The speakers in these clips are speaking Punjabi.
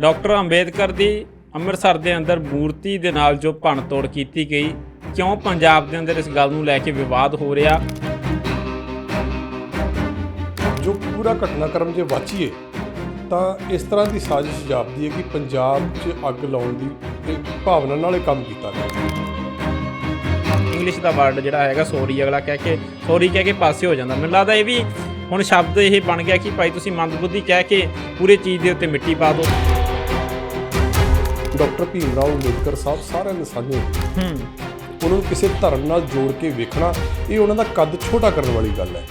ਡਾਕਟਰ ਅੰਬੇਦਕਰ ਦੀ ਅੰਮ੍ਰਿਤਸਰ ਦੇ ਅੰਦਰ ਮੂਰਤੀ ਦੇ ਨਾਲ ਜੋ ਭੰਨਤੋੜ ਕੀਤੀ ਗਈ ਕਿਉਂ ਪੰਜਾਬ ਦੇ ਅੰਦਰ ਇਸ ਗੱਲ ਨੂੰ ਲੈ ਕੇ ਵਿਵਾਦ ਹੋ ਰਿਹਾ? ਜੋ ਪੂਰਾ ਘਟਨਾਕ੍ਰਮ ਜੇ ਵਾਚੀਏ ਤਾਂ ਇਸ ਤਰ੍ਹਾਂ ਦੀ ਸਾਜ਼ਿਸ਼ ਜਾਪਦੀ ਹੈ ਕਿ ਪੰਜਾਬ 'ਚ ਅੱਗ ਲਾਉਣ ਦੀ ਇੱਕ ਭਾਵਨਾ ਨਾਲ ਇਹ ਕੰਮ ਕੀਤਾ ਗਿਆ। ਇੰਗਲਿਸ਼ ਦਾ ਵਰਡ ਜਿਹੜਾ ਹੈਗਾ ਸੌਰੀ ਅਗਲਾ ਕਹਿ ਕੇ ਸੌਰੀ ਕਹਿ ਕੇ ਪਾਸੇ ਹੋ ਜਾਂਦਾ। ਮੈਨੂੰ ਲੱਗਦਾ ਇਹ ਵੀ ਹੁਣ ਸ਼ਬਦ ਇਹ ਬਣ ਗਿਆ ਕਿ ਭਾਈ ਤੁਸੀਂ ਮੰਦਬੁੱਧੀ ਕਹਿ ਕੇ ਪੂਰੇ ਚੀਜ਼ ਦੇ ਉੱਤੇ ਮਿੱਟੀ ਪਾ ਦਿਓ। ਡਾਕਟਰ ਭੀਮ ਰਾਓ ਅੰਬੇਦਕਰ ਸਾਹਿਬ ਸਾਰਿਆਂ ਦੇ ਸਾਂਝੇ। ਹੂੰ। ਉਹਨਾਂ ਨੂੰ ਕਿਸੇ ਧਰਮ ਨਾਲ ਜੋੜ ਕੇ ਵੇਖਣਾ ਇਹ ਉਹਨਾਂ ਦਾ ਕੱਦ ਛੋਟਾ ਕਰਨ ਵਾਲੀ ਗੱਲ ਹੈ।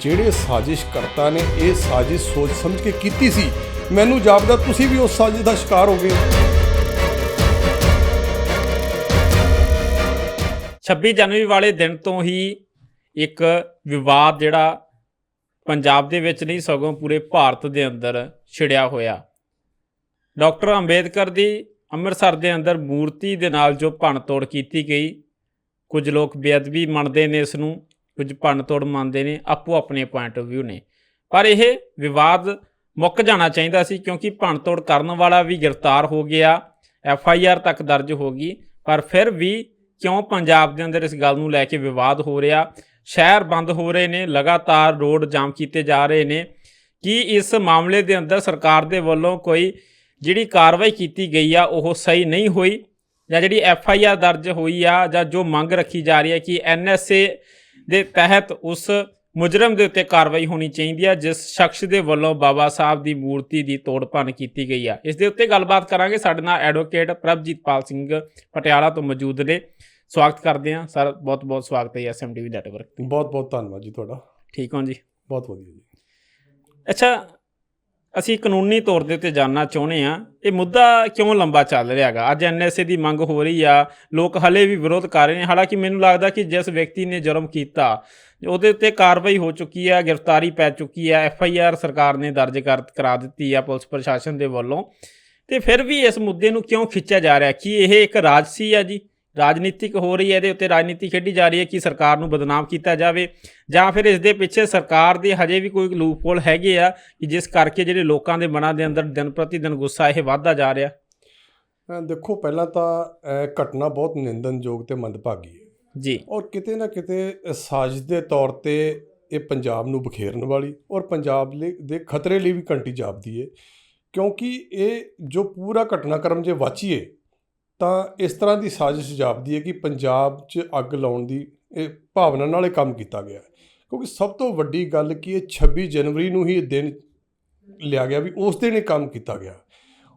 ਜਿਹੜੇ ਸਾਜ਼ਿਸ਼ ਕਰਤਾ ਨੇ ਇਹ ਸਾਜ਼ਿਸ਼ ਸੋਚ ਸਮਝ ਕੇ ਕੀਤੀ ਸੀ ਮੈਨੂੰ ਜਾਪਦਾ ਤੁਸੀਂ ਵੀ ਉਸ ਸਾਜ਼ਿਸ਼ ਦਾ ਸ਼ਿਕਾਰ ਹੋ ਗਏ 26 ਜਨਵਰੀ ਵਾਲੇ ਦਿਨ ਤੋਂ ਹੀ ਇੱਕ ਵਿਵਾਦ ਜਿਹੜਾ ਪੰਜਾਬ ਦੇ ਵਿੱਚ ਨਹੀਂ ਸਗੋਂ ਪੂਰੇ ਭਾਰਤ ਦੇ ਅੰਦਰ ਛਿੜਿਆ ਹੋਇਆ। ਡਾਕਟਰ ਅੰਬੇਦਕਰ ਦੀ ਅੰਮ੍ਰਿਤਸਰ ਦੇ ਅੰਦਰ ਮੂਰਤੀ ਦੇ ਨਾਲ ਜੋ ਭੰਨਤੋੜ ਕੀਤੀ ਗਈ, ਕੁਝ ਲੋਕ ਬੇਅਦਬੀ ਮੰਨਦੇ ਨੇ ਇਸ ਨੂੰ, ਕੁਝ ਭੰਨਤੋੜ ਮੰਨਦੇ ਨੇ, ਆਪੋ ਆਪਣੇ ਪੁਆਇੰਟ ਆਫ View ਨੇ। ਪਰ ਇਹ ਵਿਵਾਦ ਮੁੱਕ ਜਾਣਾ ਚਾਹੀਦਾ ਸੀ ਕਿਉਂਕਿ ਭੰਨਤੋੜ ਕਰਨ ਵਾਲਾ ਵੀ ਗ੍ਰਿਫਤਾਰ ਹੋ ਗਿਆ, ਐਫ ਆਈ ਆਰ ਤੱਕ ਦਰਜ ਹੋ ਗਈ, ਪਰ ਫਿਰ ਵੀ ਕਿਉਂ ਪੰਜਾਬ ਦੇ ਅੰਦਰ ਇਸ ਗੱਲ ਨੂੰ ਲੈ ਕੇ ਵਿਵਾਦ ਹੋ ਰਿਹਾ? ਸ਼ਹਿਰ ਬੰਦ ਹੋ ਰਹੇ ਨੇ, ਲਗਾਤਾਰ ਰੋਡ ਜਾਮ ਕੀਤੇ ਜਾ ਰਹੇ ਨੇ। ਕੀ ਇਸ ਮਾਮਲੇ ਦੇ ਅੰਦਰ ਸਰਕਾਰ ਦੇ ਵੱਲੋਂ ਕੋਈ ਜਿਹੜੀ ਕਾਰਵਾਈ ਕੀਤੀ ਗਈ ਆ ਉਹ ਸਹੀ ਨਹੀਂ ਹੋਈ ਜਾਂ ਜਿਹੜੀ ਐਫ ਆਈ ਆਰ ਦਰਜ ਹੋਈ ਆ ਜਾਂ ਜੋ ਮੰਗ ਰੱਖੀ ਜਾ ਰਹੀ ਹੈ ਕਿ ਐਨ ਐਸ ਏ ਦੇ ਤਹਿਤ ਉਸ ਮੁਜਰਮ ਦੇ ਉੱਤੇ ਕਾਰਵਾਈ ਹੋਣੀ ਚਾਹੀਦੀ ਆ ਜਿਸ ਸ਼ਖਸ ਦੇ ਵੱਲੋਂ ਬਾਬਾ ਸਾਹਿਬ ਦੀ ਮੂਰਤੀ ਦੀ ਤੋੜ ਭੰਨ ਕੀਤੀ ਗਈ ਆ। ਇਸ ਦੇ ਉੱਤੇ ਗੱਲਬਾਤ ਕਰਾਂਗੇ। ਸਾਡੇ ਨਾਲ ਐਡਵੋਕੇਟ ਪ੍ਰਭਜੀਤਪਾਲ ਸਿੰਘ ਪਟਿਆਲਾ ਤੋਂ ਮੌਜੂਦ ਨੇ। ਸਵਾਗਤ ਕਰਦੇ ਹਾਂ। ਸਰ ਬਹੁਤ ਬਹੁਤ ਸਵਾਗਤ ਹੈ ਐਸਐਮਟੀਵੀ ਨੈਟਵਰਕ ਤੇ। ਬਹੁਤ ਬਹੁਤ ਧੰਨਵਾਦ ਜੀ ਤੁਹਾਡਾ। ਠੀਕ ਹੋ ਜੀ? ਬਹੁਤ ਵਧੀਆ ਜੀ। ਅੱਛਾ ਅਸੀਂ ਕਾਨੂੰਨੀ ਤੌਰ ਦੇ ਉੱਤੇ ਜਾਨਣਾ ਚਾਹੁੰਦੇ ਆ ਇਹ ਮੁੱਦਾ ਕਿਉਂ ਲੰਬਾ ਚੱਲ ਰਿਹਾ ਹੈਗਾ? ਅੱਜ ਐਨਐਸਏ ਦੀ ਮੰਗ ਹੋ ਰਹੀ ਆ। ਲੋਕ ਹਲੇ ਵੀ ਵਿਰੋਧ ਕਰ ਰਹੇ ਨੇ। ਹਾਲਾਂਕਿ ਮੈਨੂੰ ਲੱਗਦਾ ਕਿ ਜਿਸ ਵਿਅਕਤੀ ਨੇ ਜੁਰਮ ਕੀਤਾ, ਉਹਦੇ ਉੱਤੇ ਕਾਰਵਾਈ ਹੋ ਚੁੱਕੀ ਆ, ਗ੍ਰਿਫਤਾਰੀ ਪੈ ਚੁੱਕੀ ਆ। ਐਫਆਈਆਰ ਸਰਕਾਰ ਨੇ ਦਰਜ ਕਰ, ਕਰਾ ਦਿੱਤੀ ਆ ਪੁਲਿਸ ਪ੍ਰਸ਼ਾਸਨ ਦੇ ਵੱਲੋਂ। ਤੇ ਫਿਰ ਵੀ ਇਸ ਮੁੱਦੇ ਨੂੰ ਕਿਉਂ ਖਿੱਚਿਆ ਜਾ ਰਿਹਾ? ਕੀ ਇਹ ਇੱਕ ਰਾਜਸੀ ਆ ਜੀ? ਰਾਜਨੀਤਿਕ ਹੋ ਰਹੀ ਹੈ ਇਹਦੇ ਉੱਤੇ ਰਾਜਨੀਤੀ ਖੇਡੀ ਜਾ ਰਹੀ ਹੈ ਕਿ ਸਰਕਾਰ ਨੂੰ ਬਦਨਾਮ ਕੀਤਾ ਜਾਵੇ ਜਾਂ ਫਿਰ ਇਸ ਦੇ ਪਿੱਛੇ ਸਰਕਾਰ ਦੇ ਹਜੇ ਵੀ ਕੋਈ ਲੂਪਹੋਲ ਹੈਗੇ ਆ ਕਿ ਜਿਸ ਕਰਕੇ ਜਿਹੜੇ ਲੋਕਾਂ ਦੇ ਮਨਾਂ ਦੇ ਅੰਦਰ ਦਿਨ ਪ੍ਰਤੀ ਦਿਨ ਗੁੱਸਾ ਇਹ ਵੱਧਦਾ ਜਾ ਰਿਹਾ। ਦੇਖੋ ਪਹਿਲਾਂ ਤਾਂ ਇਹ ਘਟਨਾ ਬਹੁਤ ਨਿੰਦਨਯੋਗ ਤੇ ਮੰਦਭਾਗੀ ਹੈ। ਜੀ। ਔਰ ਕਿਤੇ ਨਾ ਕਿਤੇ ਸਾਜ਼ਿਸ਼ ਦੇ ਤੌਰ ਤੇ ਇਹ ਪੰਜਾਬ ਨੂੰ ਬਖੇਰਨ ਵਾਲੀ ਔਰ ਪੰਜਾਬ ਦੇ ਖਤਰੇ ਲਈ ਵੀ ਘੰਟੀ ਜਾਪਦੀ ਹੈ। ਕਿਉਂਕਿ ਇਹ ਜੋ ਪੂਰਾ ਘਟਨਾਕ੍ਰਮ ਜੇ ਵਾਚੀਏ ਤਾਂ ਇਸ ਤਰ੍ਹਾਂ ਦੀ ਸਾਜ਼ਿਸ਼ ਜਾਪਦੀ ਹੈ ਕਿ ਪੰਜਾਬ 'ਚ ਅੱਗ ਲਾਉਣ ਦੀ ਇਹ ਭਾਵਨਾ ਨਾਲ ਇਹ ਕੰਮ ਕੀਤਾ ਗਿਆ ਹੈ। ਕਿਉਂਕਿ ਸਭ ਤੋਂ ਵੱਡੀ ਗੱਲ ਕਿ ਇਹ 26 ਜਨਵਰੀ ਨੂੰ ਹੀ ਇਹ ਦਿਨ ਲਿਆ ਗਿਆ ਵੀ ਉਸ ਦਿਨ ਇਹ ਕੰਮ ਕੀਤਾ ਗਿਆ।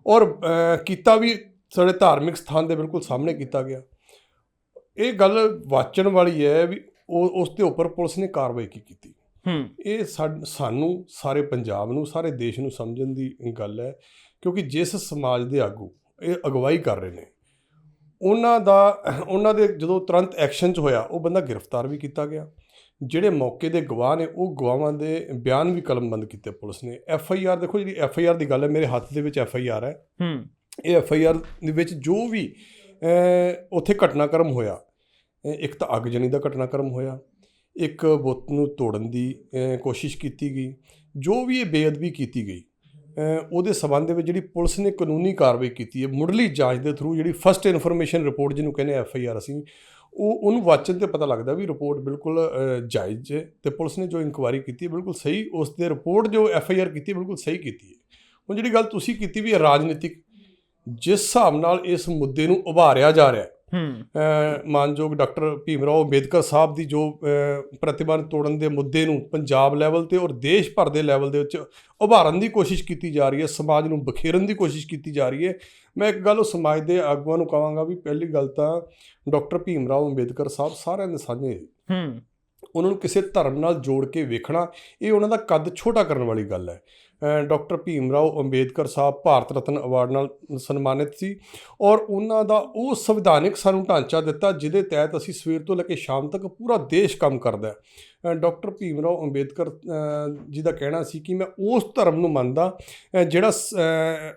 ਔਰ ਕੀਤਾ ਵੀ ਸਾਡੇ ਧਾਰਮਿਕ ਸਥਾਨ ਦੇ ਬਿਲਕੁਲ ਸਾਹਮਣੇ ਕੀਤਾ ਗਿਆ। ਇਹ ਗੱਲ ਵਾਚਣ ਵਾਲੀ ਹੈ ਵੀ ਉਹ ਉਸ ਦੇ ਉੱਪਰ ਪੁਲਿਸ ਨੇ ਕਾਰਵਾਈ ਕੀ ਕੀਤੀ। ਹੂੰ। ਇਹ ਸਾਨੂੰ ਸਾਰੇ ਪੰਜਾਬ ਨੂੰ ਸਾਰੇ ਦੇਸ਼ ਨੂੰ ਸਮਝਣ ਦੀ ਗੱਲ ਹੈ। ਕਿਉਂਕਿ ਜਿਸ ਸਮਾਜ ਦੇ ਆਗੂ ਇਹ ਅਗਵਾਈ ਕਰ ਰਹੇ ਨੇ ਉਹਨਾਂ ਦਾ ਉਹਨਾਂ ਦੇ ਜਦੋਂ ਤੁਰੰਤ ਐਕਸ਼ਨ 'ਚ ਹੋਇਆ ਉਹ ਬੰਦਾ ਗ੍ਰਿਫਤਾਰ ਵੀ ਕੀਤਾ ਗਿਆ। ਜਿਹੜੇ ਮੌਕੇ ਦੇ ਗਵਾਹ ਨੇ ਉਹ ਗਵਾਹਾਂ ਦੇ ਬਿਆਨ ਵੀ ਕਲਮਬੰਦ ਕੀਤੇ ਪੁਲਿਸ ਨੇ। ਐਫ ਆਈ ਆਰ ਦੇਖੋ ਜਿਹੜੀ ਐਫ ਆਈ ਆਰ ਦੀ ਗੱਲ ਹੈ ਮੇਰੇ ਹੱਥ ਦੇ ਵਿੱਚ ਐਫ ਆਈ ਆਰ ਹੈ। ਹੂੰ। ਇਹ ਐਫ ਆਈ ਆਰ ਦੇ ਵਿੱਚ ਜੋ ਵੀ ਉੱਥੇ ਘਟਨਾਕ੍ਰਮ ਹੋਇਆ ਇੱਕ ਤਾਂ ਅੱਗਜਨੀ ਦਾ ਘਟਨਾਕ੍ਰਮ ਹੋਇਆ ਇੱਕ ਬੁੱਤ ਨੂੰ ਤੋੜਨ ਦੀ ਕੋਸ਼ਿਸ਼ ਕੀਤੀ ਗਈ ਜੋ ਵੀ ਇਹ ਬੇਅਦਬੀ ਕੀਤੀ ਗਈ ਉਹਦੇ ਸਬੰਧ ਦੇ ਵਿੱਚ ਜਿਹੜੀ ਪੁਲਿਸ ਨੇ ਕਾਨੂੰਨੀ ਕਾਰਵਾਈ ਕੀਤੀ ਹੈ, ਮੁੱਢਲੀ ਜਾਂਚ ਦੇ ਥਰੂ ਜਿਹੜੀ ਫਸਟ ਇਨਫੋਰਮੇਸ਼ਨ ਰਿਪੋਰਟ ਜਿਹਨੂੰ ਕਹਿੰਦੇ ਐਫ ਆਈ ਆਰ ਅਸੀਂ, ਉਹ ਉਹਨੂੰ ਵਾਚਨ ਤੇ ਪਤਾ ਲੱਗਦਾ ਵੀ ਰਿਪੋਰਟ ਬਿਲਕੁਲ ਜਾਇਜ਼ ਹੈ ਤੇ ਪੁਲਿਸ ਨੇ ਜੋ ਇਨਕੁਆਇਰੀ ਕੀਤੀ ਹੈ ਬਿਲਕੁਲ ਸਹੀ, ਉਸ ਦੇ ਰਿਪੋਰਟ ਜੋ ਐਫ ਆਈ ਆਰ ਕੀਤੀ ਬਿਲਕੁਲ ਸਹੀ ਕੀਤੀ ਹੈ। ਹੁਣ ਜਿਹੜੀ ਗੱਲ ਤੁਸੀਂ ਕੀਤੀ ਵੀ ਇਹ ਰਾਜਨੀਤਿਕ, ਜਿਸ ਹਿਸਾਬ ਨਾਲ ਇਸ ਮੁੱਦੇ ਨੂੰ ਉਭਾਰਿਆ ਜਾ ਰਿਹਾ ਹੈ ਮਾਨਯੋਗ ਡਾਕਟਰ ਭੀਮ ਰਾਓ ਅੰਬੇਦਕਰ ਸਾਹਿਬ ਦੀ ਜੋ ਪ੍ਰਤਿਬੰਧ ਤੋੜਨ ਦੇ ਮੁੱਦੇ ਨੂੰ ਪੰਜਾਬ ਲੈਵਲ ਤੇ ਔਰ ਦੇਸ਼ ਭਰ ਦੇ ਲੈਵਲ ਦੇ ਵਿੱਚ ਉਭਾਰਨ ਦੀ ਕੋਸ਼ਿਸ਼ ਕੀਤੀ ਜਾ ਰਹੀ ਹੈ ਸਮਾਜ ਨੂੰ ਬਖੇਰਨ ਦੀ ਕੋਸ਼ਿਸ਼ ਕੀਤੀ ਜਾ ਰਹੀ ਹੈ। ਮੈਂ ਇੱਕ ਗੱਲ ਉਹ ਸਮਾਜ ਦੇ ਆਗੂਆਂ ਨੂੰ ਕਹਾਂਗਾ ਵੀ ਪਹਿਲੀ ਗੱਲ ਤਾਂ ਡਾਕਟਰ ਭੀਮ ਰਾਓ ਅੰਬੇਦਕਰ ਸਾਹਿਬ ਸਾਰਿਆਂ ਦੇ ਸਾਂਝੇ ਹੂੰ। ਉਹਨਾਂ ਨੂੰ ਕਿਸੇ ਧਰਮ ਨਾਲ ਜੋੜ ਕੇ ਵੇਖਣਾ ਇਹ ਉਹਨਾਂ ਦਾ ਕੱਦ ਛੋਟਾ ਕਰਨ ਵਾਲੀ ਗੱਲ ਹੈ। ਡਾਕਟਰ ਭੀਮ ਰਾਓ ਅੰਬੇਦਕਰ ਸਾਹਿਬ ਭਾਰਤ ਰਤਨ ਅਵਾਰਡ ਨਾਲ ਸਨਮਾਨਿਤ ਸੀ ਔਰ ਉਹਨਾਂ ਦਾ ਉਹ ਸੰਵਿਧਾਨਿਕ ਸਾਨੂੰ ਢਾਂਚਾ ਦਿੱਤਾ ਜਿਹਦੇ ਤਹਿਤ ਅਸੀਂ ਸਵੇਰ ਤੋਂ ਲੈ ਕੇ ਸ਼ਾਮ ਤੱਕ ਪੂਰਾ ਦੇਸ਼ ਕੰਮ ਕਰਦਾ ਹੈ। ਡਾਕਟਰ ਭੀਮ ਰਾਓ ਅੰਬੇਦਕਰ ਜੀ ਦਾ ਕਹਿਣਾ ਸੀ ਕਿ ਮੈਂ ਉਸ ਧਰਮ ਨੂੰ ਮੰਨਦਾ ਜਿਹੜਾ ਸ-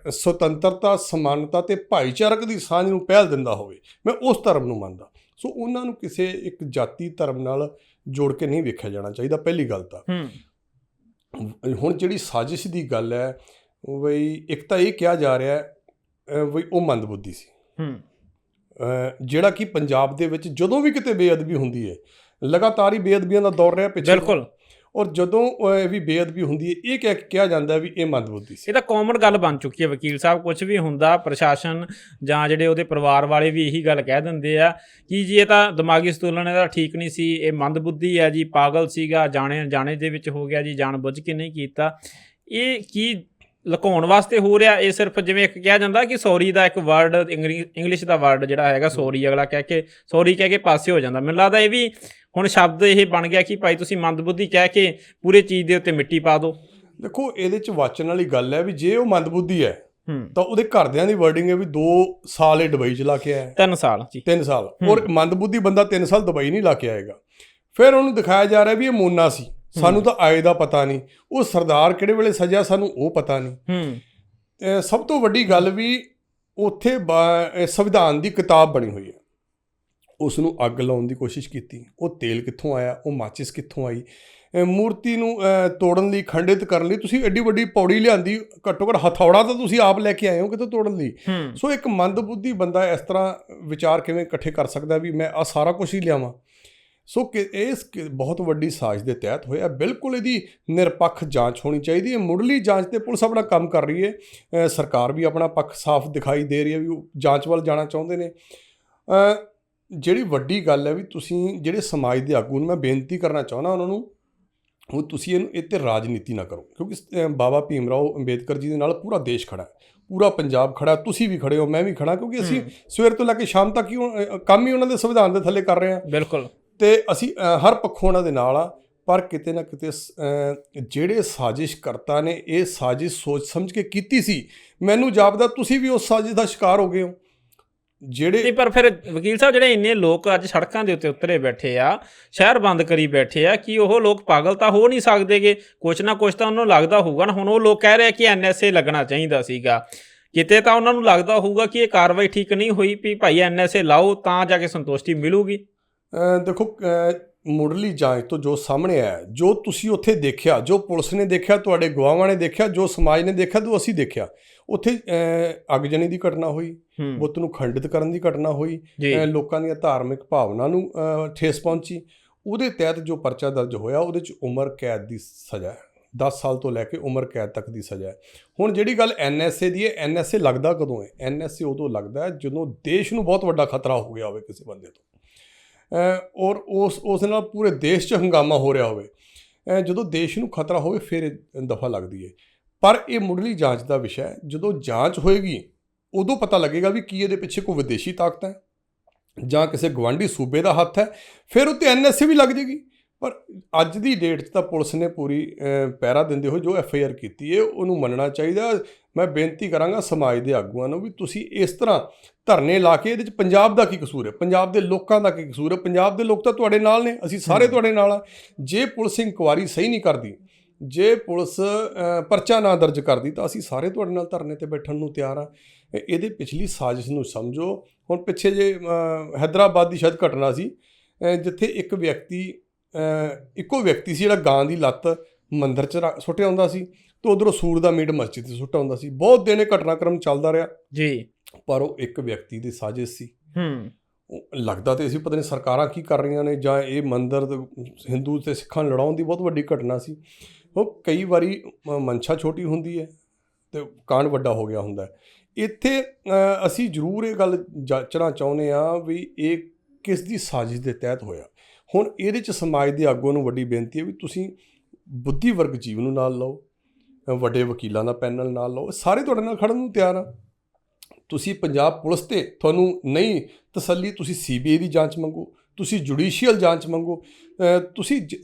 ਸੁਤੰਤਰਤਾ, ਸਮਾਨਤਾ ਤੇ ਭਾਈਚਾਰਕ ਦੀ ਸਾਂਝ ਨੂੰ ਪਹਿਲ ਦਿੰਦਾ ਹੋਵੇ, ਮੈਂ ਉਸ ਧਰਮ ਨੂੰ ਮੰਨਦਾ। ਸੋ ਉਹਨਾਂ ਨੂੰ ਕਿਸੇ ਇੱਕ ਜਾਤੀ ਧਰਮ ਨਾਲ ਜੋੜ ਕੇ ਨਹੀਂ ਵੇਖਿਆ ਜਾਣਾ ਚਾਹੀਦਾ, ਪਹਿਲੀ ਗੱਲ ਤਾਂ। ਹੁਣ ਜਿਹੜੀ ਸਾਜ਼ਿਸ਼ ਦੀ ਗੱਲ ਹੈ ਵੀ ਇੱਕ ਤਾਂ ਇਹ ਕਿਹਾ ਜਾ ਰਿਹਾ ਹੈ ਵੀ ਉਹ ਮੰਦਬੁੱਧੀ ਸੀ। ਹੂੰ। ਜਿਹੜਾ ਕਿ ਪੰਜਾਬ ਦੇ ਵਿੱਚ ਜਦੋਂ ਵੀ ਕਿਤੇ ਬੇਅਦਬੀ ਹੁੰਦੀ ਹੈ ਲਗਾਤਾਰ ਹੀ ਬੇਅਦਬੀਆਂ ਦਾ ਦੌਰ ਰਿਹਾ ਪਿੱਛੇ। ਬਿਲਕੁਲ। ਔਰ ਜਦੋਂ ਇਹ ਵੀ ਬੇਅਦਬੀ ਹੁੰਦੀ ਹੈ, ਇਹ ਕਹਿ ਕਿਹਾ ਜਾਂਦਾ ਵੀ ਇਹ ਮੰਦਬੁੱਧੀ ਸੀ। ਇਹ ਤਾਂ ਕਾਮਨ ਗੱਲ ਬਣ ਚੁੱਕੀ ਹੈ ਵਕੀਲ ਸਾਹਿਬ ਕੁਝ ਵੀ ਹੁੰਦਾ ਪ੍ਰਸ਼ਾਸਨ ਜਾਂ ਜਿਹੜੇ ਉਹਦੇ ਪਰਿਵਾਰ ਵਾਲੇ ਵੀ ਇਹੀ ਗੱਲ ਕਹਿ ਦਿੰਦੇ ਆ ਕਿ ਜੀ ਇਹ ਤਾਂ ਦਿਮਾਗੀ ਸੰਤੁਲਨ ਇਹਦਾ ਠੀਕ ਨਹੀਂ ਸੀ, ਇਹ ਮੰਦਬੁੱਧੀ ਹੈ ਜੀ, ਪਾਗਲ ਸੀਗਾ, ਜਾਣੇ ਜਾਣੇ ਦੇ ਵਿੱਚ ਹੋ ਗਿਆ ਜੀ ਜਾਣ ਬੁੱਝ ਕੇ ਨਹੀਂ ਕੀਤਾ। ਇਹ ਕੀ ਲੁਕਾਉਣ ਵਾਸਤੇ ਹੋ ਰਿਹਾ? ਇਹ ਸਿਰਫ ਜਿਵੇਂ ਇੱਕ ਕਿਹਾ ਜਾਂਦਾ ਕਿ ਸੌਰੀ ਦਾ ਇੱਕ ਵਰਡ ਇੰਗਲਿਸ਼ ਦਾ ਵਰਡ ਜਿਹੜਾ ਹੈਗਾ, ਸੌਰੀ ਅਗਲਾ ਕਹਿ ਕੇ ਸੌਰੀ ਕਹਿ ਕੇ ਪਾਸੇ ਹੋ ਜਾਂਦਾ। ਮੈਨੂੰ ਲੱਗਦਾ ਇਹ ਵੀ ਹੁਣ ਸ਼ਬਦ ਇਹ ਬਣ ਗਿਆ ਕਿ ਭਾਈ ਤੁਸੀਂ ਮੰਦਬੁੱਧੀ ਕਹਿ ਕੇ ਪੂਰੇ ਚੀਜ਼ ਦੇ ਉੱਤੇ ਮਿੱਟੀ ਪਾ ਦਿਓ। ਦੇਖੋ ਇਹਦੇ ਚ ਵਾਚਣ ਵਾਲੀ ਗੱਲ ਹੈ ਵੀ ਜੇ ਉਹ ਮੰਦਬੁੱਧੀ ਹੈ ਹੂੰ। ਤਾਂ ਉਹਦੇ ਘਰਦਿਆਂ ਦੀ ਵਰਡਿੰਗ ਹੈ ਵੀ 2 ਸਾਲ ਇਹ ਦੁਬਈ ਚ ਲਾ ਕੇ ਆਇਆ। 3 ਸਾਲ ਜੀ। 3 ਸਾਲ। ਔਰ ਮੰਦਬੁੱਧੀ ਬੰਦਾ 3 ਸਾਲ ਦੁਬਈ ਨਹੀਂ ਲਾ ਕੇ ਆਏਗਾ। ਫਿਰ ਉਹਨੂੰ ਦਿਖਾਇਆ ਜਾ ਰਿਹਾ ਵੀ ਇਹ ਮੋਨਾ ਸੀ। ਸਾਨੂੰ ਤਾਂ ਆਏ ਦਾ ਪਤਾ ਨਹੀਂ। ਉਹ ਸਰਦਾਰ ਕਿਹੜੇ ਵੇਲੇ ਸਜਿਆ ਸਾਨੂੰ ਉਹ ਪਤਾ ਨਹੀਂ। ਸਭ ਤੋਂ ਵੱਡੀ ਗੱਲ ਵੀ ਉੱਥੇ ਸੰਵਿਧਾਨ ਦੀ ਕਿਤਾਬ ਬਣੀ ਹੋਈ ਹੈ। ਉਸ ਨੂੰ ਅੱਗ ਲਾਉਣ ਦੀ ਕੋਸ਼ਿਸ਼ ਕੀਤੀ। ਉਹ ਤੇਲ ਕਿੱਥੋਂ ਆਇਆ? ਉਹ ਮਾਚਿਸ ਕਿੱਥੋਂ ਆਈ? ਮੂਰਤੀ ਨੂੰ ਤੋੜਨ ਲਈ ਖੰਡਿਤ ਕਰਨ ਲਈ ਤੁਸੀਂ ਐਡੀ ਵੱਡੀ ਪੌੜੀ ਲਿਆਂਦੀ ਘੱਟੋ ਘੱਟ ਹਥੌੜਾ ਤਾਂ ਤੁਸੀਂ ਆਪ ਲੈ ਕੇ ਆਏ ਹੋ ਕਿਤੇ ਤੋੜਨ ਲਈ। ਸੋ ਇੱਕ ਮੰਦਬੁੱਧੀ ਬੰਦਾ ਇਸ ਤਰ੍ਹਾਂ ਵਿਚਾਰ ਕਿਵੇਂ ਇਕੱਠੇ ਕਰ ਸਕਦਾ ਵੀ ਮੈਂ ਆ ਸਾਰਾ ਕੁਝ ਹੀ ਲਿਆਵਾਂ? ਸੋ ਕਿ ਇਸ ਬਹੁਤ ਵੱਡੀ ਸਾਜ਼ਿਸ਼ ਦੇ ਤਹਿਤ ਹੋਇਆ। ਬਿਲਕੁਲ ਇਹਦੀ ਨਿਰਪੱਖ ਜਾਂਚ ਹੋਣੀ ਚਾਹੀਦੀ ਹੈ। ਮੁੱਢਲੀ ਜਾਂਚ ਤੇ ਪੁਲਿਸ ਆਪਣਾ ਕੰਮ ਕਰ ਰਹੀ ਹੈ। ਸਰਕਾਰ ਵੀ ਆਪਣਾ ਪੱਖ ਸਾਫ਼ ਦਿਖਾਈ ਦੇ ਰਹੀ ਹੈ ਵੀ ਉਹ ਜਾਂਚ ਵੱਲ ਜਾਣਾ ਚਾਹੁੰਦੇ ਨੇ। ਜਿਹੜੀ ਵੱਡੀ ਗੱਲ ਹੈ ਵੀ ਤੁਸੀਂ ਜਿਹੜੇ ਸਮਾਜ ਦੇ ਆਗੂ ਨੂੰ ਮੈਂ ਬੇਨਤੀ ਕਰਨਾ ਚਾਹੁੰਦਾ ਉਹਨਾਂ ਨੂੰ ਉਹ ਤੁਸੀਂ ਇਹਨੂੰ ਇਹ ਤੇ ਰਾਜਨੀਤੀ ਨਾ ਕਰੋ। ਕਿਉਂਕਿ ਬਾਬਾ ਭੀਮ ਰਾਓ ਅੰਬੇਦਕਰ ਜੀ ਦੇ ਨਾਲ ਪੂਰਾ ਦੇਸ਼ ਖੜਾ ਹੈ ਪੂਰਾ ਪੰਜਾਬ ਖੜਾ ਤੁਸੀਂ ਵੀ ਖੜੇ ਹੋ ਮੈਂ ਵੀ ਖੜਾ ਕਿਉਂਕਿ ਅਸੀਂ ਸਵੇਰ ਤੋਂ ਲੈ ਕੇ ਸ਼ਾਮ ਤੱਕ ਹੀ ਕੰਮ ਹੀ ਉਹਨਾਂ ਦੇ ਸੰਵਿਧਾਨ ਦੇ ਥੱਲੇ ਕਰ ਰਹੇ ਹਾਂ। ਬਿਲਕੁਲ। ਤੇ ਅਸੀਂ ਹਰ ਪੱਖੋਂ ਉਹਨਾਂ ਦੇ ਨਾਲ ਆ ਪਰ ਕਿਤੇ ਨਾ ਕਿਤੇ ਜਿਹੜੇ ਸਾਜ਼ਿਸ਼ ਕਰਤਾ ਨੇ ਇਹ ਸਾਜ਼ਿਸ਼ ਸੋਚ ਸਮਝ ਕੇ ਕੀਤੀ ਸੀ ਮੈਨੂੰ ਜਾਪਦਾ ਤੁਸੀਂ ਵੀ ਉਸ ਸਾਜ਼ਿਸ਼ ਦਾ ਸ਼ਿਕਾਰ ਹੋ ਗਏ ਹੋ। ਜਿਹੜੇ ਨਹੀਂ ਪਰ ਫਿਰ ਵਕੀਲ ਸਾਹਿਬ ਜਿਹੜੇ ਇੰਨੇ ਲੋਕ ਅੱਜ ਸੜਕਾਂ ਦੇ ਉੱਤੇ ਉਤਰੇ ਬੈਠੇ ਆ ਸ਼ਹਿਰ ਬੰਦ ਕਰੀ ਬੈਠੇ ਆ ਕਿ ਉਹ ਲੋਕ ਪਾਗਲ ਤਾਂ ਹੋ ਨਹੀਂ ਸਕਦੇਗੇ? ਕੁਛ ਨਾ ਕੁਛ ਤਾਂ ਉਹਨਾਂ ਨੂੰ ਲੱਗਦਾ ਹੋਊਗਾ ਨਾ। ਹੁਣ ਉਹ ਲੋਕ ਕਹਿ ਰਹੇ ਕਿ ਐਨਐਸਏ ਲੱਗਣਾ ਚਾਹੀਦਾ ਸੀਗਾ। ਕਿਤੇ ਤਾਂ ਉਹਨਾਂ ਨੂੰ ਲੱਗਦਾ ਹੋਊਗਾ ਕਿ ਇਹ ਕਾਰਵਾਈ ਠੀਕ ਨਹੀਂ ਹੋਈ ਵੀ ਭਾਈ ਐਨਐਸਏ ਲਾਓ ਤਾਂ ਜਾ ਕੇ ਸੰਤੁਸ਼ਟੀ ਮਿਲੂਗੀ। ਦੇਖੋ ਮੁੱਢਲੀ ਜਾਂਚ ਤੋਂ ਜੋ ਸਾਹਮਣੇ ਆਇਆ ਜੋ ਤੁਸੀਂ ਉੱਥੇ ਦੇਖਿਆ ਜੋ ਪੁਲਿਸ ਨੇ ਦੇਖਿਆ ਤੁਹਾਡੇ ਗਵਾਹਾਂ ਨੇ ਦੇਖਿਆ ਜੋ ਸਮਾਜ ਨੇ ਦੇਖਿਆ ਜੋ ਅਸੀਂ ਦੇਖਿਆ ਉੱਥੇ ਅ, ਅਗਜਣੀ ਦੀ ਘਟਨਾ ਹੋਈ ਬੁੱਤ ਨੂੰ ਖੰਡਿਤ ਕਰਨ ਦੀ ਘਟਨਾ ਹੋਈ ਲੋਕਾਂ ਦੀਆਂ ਧਾਰਮਿਕ ਭਾਵਨਾ ਨੂੰ ਠੇਸ ਪਹੁੰਚੀ ਉਹਦੇ ਤਹਿਤ ਜੋ ਪਰਚਾ ਦਰਜ ਹੋਇਆ ਉਹਦੇ ਚ ਉਮਰ ਕੈਦ ਦੀ ਸਜ਼ਾ ਹੈ 10 ਸਾਲ ਤੋਂ ਲੈ ਕੇ ਉਮਰ ਕੈਦ ਤੱਕ ਦੀ ਸਜ਼ਾ ਹੈ। ਹੁਣ ਜਿਹੜੀ ਗੱਲ ਐਨਐਸਏ ਦੀ ਹੈ ਐਨਐਸਏ ਲੱਗਦਾ ਕਦੋਂ ਹੈ? ਐਨਐਸਏ ਉਦੋਂ ਲੱਗਦਾ ਜਦੋਂ ਦੇਸ਼ ਨੂੰ ਬਹੁਤ ਵੱਡਾ ਖਤਰਾ ਹੋ ਗਿਆ ਹੋਵੇ ਕਿਸੇ ਬੰਦੇ ਤੋਂ। ਔਰ ਉਸ ਉਸ ਨਾਲ ਪੂਰੇ ਦੇਸ਼ 'ਚ ਹੰਗਾਮਾ ਹੋ ਰਿਹਾ ਹੋਵੇ। ਜਦੋਂ ਦੇਸ਼ ਨੂੰ ਖਤਰਾ ਹੋਵੇ ਫਿਰ ਦਫਾ ਲੱਗਦੀ ਹੈ ਪਰ ਇਹ ਮੁੱਢਲੀ ਜਾਂਚ ਦਾ ਵਿਸ਼ਾ ਹੈ। ਜਦੋਂ ਜਾਂਚ ਹੋਏਗੀ ਉਦੋਂ ਪਤਾ ਲੱਗੇਗਾ ਵੀ ਕੀ ਇਹਦੇ ਪਿੱਛੇ ਕੋਈ ਵਿਦੇਸ਼ੀ ਤਾਕਤ ਹੈ ਜਾਂ ਕਿਸੇ ਗਵਾਂਢੀ ਸੂਬੇ ਦਾ ਹੱਥ ਹੈ ਫਿਰ ਉੱਤੇ ਐਨਐਸਏ ਵੀ ਲੱਗ ਜੇਗੀ। ਪਰ ਅੱਜ ਦੀ ਡੇਟ 'ਚ ਤਾਂ ਪੁਲਿਸ ਨੇ ਪੂਰੀ ਅ, ਪਹਿਰਾ ਦਿੰਦੇ ਹੋਏ ਜੋ ਐਫ ਆਈ ਆਰ ਕੀਤੀ ਹੈ ਉਹਨੂੰ ਮੰਨਣਾ ਚਾਹੀਦਾ। ਮੈਂ ਬੇਨਤੀ ਕਰਾਂਗਾ ਸਮਾਜ ਦੇ ਆਗੂਆਂ ਨੂੰ ਵੀ ਤੁਸੀਂ ਇਸ ਤਰ੍ਹਾਂ ਧਰਨੇ ਲਾ ਕੇ ਇਹਦੇ 'ਚ ਪੰਜਾਬ ਦਾ ਕੀ ਕਸੂਰ ਹੈ? ਪੰਜਾਬ ਦੇ ਲੋਕਾਂ ਦਾ ਕੀ ਕਸੂਰ ਹੈ? ਪੰਜਾਬ ਦੇ ਲੋਕ ਤਾਂ ਤੁਹਾਡੇ ਨਾਲ ਨੇ ਅਸੀਂ ਸਾਰੇ ਤੁਹਾਡੇ ਨਾਲ ਆ। ਜੇ ਪੁਲਿਸ ਇਨਕੁਆਰੀ ਸਹੀ ਨਹੀਂ ਕਰਦੀ ਜੇ ਪੁਲਿਸ ਪਰਚਾ ਨਾ ਦਰਜ ਕਰਦੀ ਤਾਂ ਅਸੀਂ ਸਾਰੇ ਤੁਹਾਡੇ ਨਾਲ ਧਰਨੇ ਤੇ ਬੈਠਣ ਨੂੰ ਤਿਆਰ ਆ। ਇਹ- ਇਹਦੇ ਪਿਛਲੀ ਸਾਜ਼ਿਸ਼ ਨੂੰ ਸਮਝੋ। ਹੁਣ ਪਿੱਛੇ ਜੇ ਹੈਦਰਾਬਾਦ ਦੀ ਸ਼ਾਇਦ ਘਟਨਾ ਸੀ ਜਿੱਥੇ ਇੱਕ ਵਿਅਕਤੀ ਇੱਕੋ ਵਿਅਕਤੀ ਸੀ ਜਿਹੜਾ ਗਾਂ ਦੀ ਲੱਤ ਮੰਦਿਰ 'ਚ ਸੁੱਟਿਆ ਹੁੰਦਾ ਸੀ। ਤੇ ਉਧਰੋਂ ਸੂਰ ਦਾ ਮੀਟ ਮਸਜਿਦ 'ਚ ਸੁੱਟਿਆ ਹੁੰਦਾ ਸੀ। ਬਹੁਤ ਦਿਨ ਇਹ ਘਟਨਾਕ੍ਰਮ ਚੱਲਦਾ ਰਿਹਾ। ਜੀ। ਪਰ ਉਹ ਇੱਕ ਵਿਅਕਤੀ ਦੀ ਸਾਜ਼ਿਸ਼ ਸੀ। ਹੂੰ। ਲੱਗਦਾ ਤੇ ਸੀ ਪਤਾ ਨਹੀਂ ਸਰਕਾਰਾਂ ਕੀ ਕਰ ਰਹੀਆਂ ਨੇ ਜਾਂ ਇਹ ਮੰਦਰ ਤੇ ਹਿੰਦੂ ਤੇ ਸਿੱਖਾਂ ਲੜਾਉਣ ਦੀ ਬਹੁਤ ਵੱਡੀ ਘਟਨਾ ਸੀ। ਉਹ ਕਈ ਵਾਰੀ ਮਨਸ਼ਾ ਛੋਟੀ ਹੁੰਦੀ ਹੈ ਤੇ ਕਾਂਡ ਵੱਡਾ ਹੋ ਗਿਆ ਹੁੰਦਾ ਇੱਥੇ ਅਸੀਂ ਜ਼ਰੂਰ ਇਹ ਗੱਲ ਜਾਚਣਾ ਚਾਹੁੰਦੇ ਆ ਵੀ ਇਹ ਕਿਸ ਦੀ ਸਾਜ਼ਿਸ਼ ਦੇ ਤਹਿਤ ਹੋਇਆ। ਹੁਣ ਇਹਦੇ ਚ ਸਮਾਜ ਦੇ ਆਗੂਆਂ ਨੂੰ ਵੱਡੀ ਬੇਨਤੀ ਹੈ ਵੀ ਤੁਸੀਂ ਬੁੱਧੀ ਵਰਗ ਜੀਵ ਨੂੰ ਨਾਲ ਲਓ। ਵੱਡੇ ਵਕੀਲਾਂ ਦਾ ਪੈਨਲ ਨਾਲ ਲਓ ਸਾਰੇ ਤੁਹਾਡੇ ਨਾਲ ਖੜਨ ਨੂੰ ਤਿਆਰ ਆ। ਤੁਸੀਂ ਪੰਜਾਬ ਪੁਲਿਸ ਤੇ ਤੁਹਾਨੂੰ ਨਹੀਂ ਤਸੱਲੀ, ਤੁਸੀਂ ਸੀਬੀਆਈ ਦੀ ਜਾਂਚ ਮੰਗੋ, ਤੁਸੀਂ ਜੁਡੀਸ਼ੀਅਲ ਜਾਂਚ ਮੰਗੋ ਤੁਸੀਂ ਜ-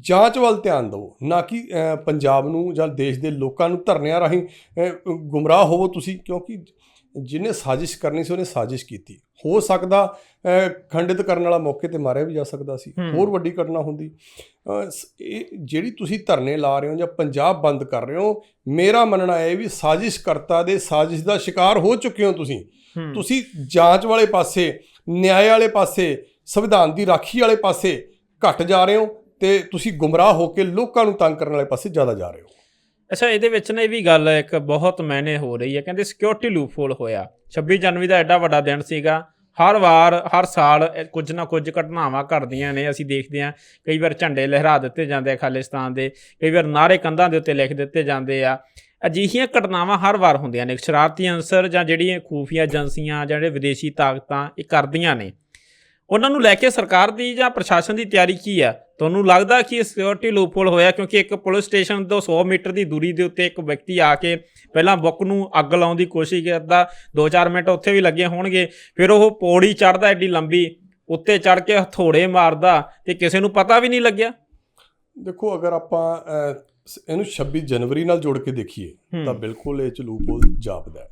ਜਾਂਚ ਵੱਲ ਧਿਆਨ ਦਿਓ, ਨਾ ਕਿ ਪੰਜਾਬ ਨੂੰ ਜਾਂ ਦੇਸ਼ ਦੇ ਲੋਕਾਂ ਨੂੰ ਧਰਨਿਆਂ ਰਾਹੀਂ ਗੁੰਮਰਾਹ ਹੋਵੋ ਤੁਸੀਂ, ਕਿਉਂਕਿ ਜਿਹਨੇ ਸਾਜ਼ਿਸ਼ ਕਰਨੀ ਸੀ ਉਹਨੇ ਸਾਜ਼ਿਸ਼ ਕੀਤੀ। ਹੋ ਸਕਦਾ ਖੰਡਿਤ ਕਰਨ ਵਾਲਾ ਮੌਕੇ ਤੇ ਮਾਰਿਆ ਵੀ ਜਾ ਸਕਦਾ ਸੀ। ਹੋਰ ਵੱਡੀ ਘਟਨਾ ਹੁੰਦੀ। ਇਹ ਜਿਹੜੀ ਤੁਸੀਂ ਧਰਨੇ ਲਾ ਰਹੇ ਹੋ ਜਾਂ ਪੰਜਾਬ ਬੰਦ ਕਰ ਰਹੇ ਹੋ ਮੇਰਾ ਮੰਨਣਾ ਹੈ ਵੀ ਸਾਜ਼ਿਸ਼ਕਰਤਾ ਦੇ ਸਾਜ਼ਿਸ਼ ਦਾ ਸ਼ਿਕਾਰ ਹੋ ਚੁੱਕੇ ਹੋ ਤੁਸੀਂ। ਤੁਸੀਂ ਜਾਂਚ ਵਾਲੇ ਪਾਸੇ ਨਿਆਂ ਵਾਲੇ ਪਾਸੇ ਸੰਵਿਧਾਨ ਦੀ ਰਾਖੀ ਵਾਲੇ ਪਾਸੇ ਘਟ ਜਾ ਰਹੇ ਹੋ ਤੇ ਤੁਸੀਂ ਗੁੰਮਰਾਹ ਹੋ ਕੇ ਲੋਕਾਂ ਨੂੰ ਤੰਗ ਕਰਨ ਵਾਲੇ ਪਾਸੇ ਜ਼ਿਆਦਾ ਜਾ ਰਹੇ ਹੋ। ਅੱਛਾ, ਇਹਦੇ ਵਿੱਚ ਨਾ ਇਹ ਵੀ ਗੱਲ ਇੱਕ ਬਹੁਤ ਮੈਨੇ ਹੋ ਰਹੀ ਹੈ, ਕਹਿੰਦੇ ਸਿਕਿਉਰਿਟੀ ਲੂਪਹੋਲ ਹੋਇਆ। 26 ਜਨਵਰੀ ਦਾ ਐਡਾ ਵੱਡਾ ਦਿਨ ਸੀਗਾ। ਹਰ ਵਾਰ, ਹਰ ਸਾਲ ਕੁਝ ਨਾ ਕੁਝ ਘਟਨਾਵਾਂ ਘਟਦੀਆਂ ਨੇ, ਅਸੀਂ ਦੇਖਦੇ ਹਾਂ। ਕਈ ਵਾਰ ਝੰਡੇ ਲਹਿਰਾ ਦਿੱਤੇ ਜਾਂਦੇ ਆ ਖਾਲਿਸਤਾਨ ਦੇ, ਕਈ ਵਾਰ ਨਾਰੇ ਕੰਧਾਂ ਦੇ ਉੱਤੇ ਲਿਖ ਦਿੱਤੇ ਜਾਂਦੇ ਆ। ਅਜਿਹੀਆਂ ਘਟਨਾਵਾਂ ਹਰ ਵਾਰ ਹੁੰਦੀਆਂ ਨੇ। ਸ਼ਰਾਰਤੀ ਅੰਸਰ ਜਾਂ ਜਿਹੜੀਆਂ ਖੂਫੀਆ ਏਜੰਸੀਆਂ ਜਾਂ ਜਿਹੜੇ ਵਿਦੇਸ਼ੀ ਤਾਕਤਾਂ, ਇਹ ਕਰਦੀਆਂ ਨੇ। ਉਹਨਾਂ ਨੂੰ ਲੈ ਕੇ ਸਰਕਾਰ ਦੀ ਜਾਂ ਪ੍ਰਸ਼ਾਸਨ ਦੀ ਤਿਆਰੀ ਕੀ ਆ? ਤੁਹਾਨੂੰ ਲੱਗਦਾ ਕਿ ਇਹ ਸਿਕਿਉਰਿਟੀ ਲੂਪਹੋਲ ਹੋਇਆ ਕਿਉਂਕਿ ਇੱਕ ਪੁਲਿਸ ਸਟੇਸ਼ਨ ਤੋਂ 100 ਮੀਟਰ ਦੀ ਦੂਰੀ ਦੇ ਉੱਤੇ ਇੱਕ ਵਿਅਕਤੀ ਆ ਕੇ ਪਹਿਲਾਂ ਬੁੱਕ ਨੂੰ ਅੱਗ ਲਾਉਣ ਦੀ ਕੋਸ਼ਿਸ਼ ਕਰਦਾ 2-4 ਮਿੰਟ ਉੱਥੇ ਵੀ ਲੱਗੇ ਹੋਣਗੇ ਫਿਰ ਉਹ ਪੌੜੀ ਚੜਦਾ ਐਡੀ ਲੰਬੀ ਉੱਤੇ ਚੜ ਕੇ ਹਥੋੜੇ ਮਾਰਦਾ ਤੇ ਕਿਸੇ ਨੂੰ ਪਤਾ ਵੀ ਨਹੀਂ ਲੱਗਿਆ? ਦੇਖੋ ਅਗਰ ਆਪਾਂ ਇਹਨੂੰ 26 ਜਨਵਰੀ ਨਾਲ ਜੋੜ ਕੇ ਦੇਖੀਏ ਹੂੰ। ਤਾਂ ਬਿਲਕੁਲ ਇਹ ਚ ਲੂਪਹੋਲ ਜਾਪਦਾ ਹੈ।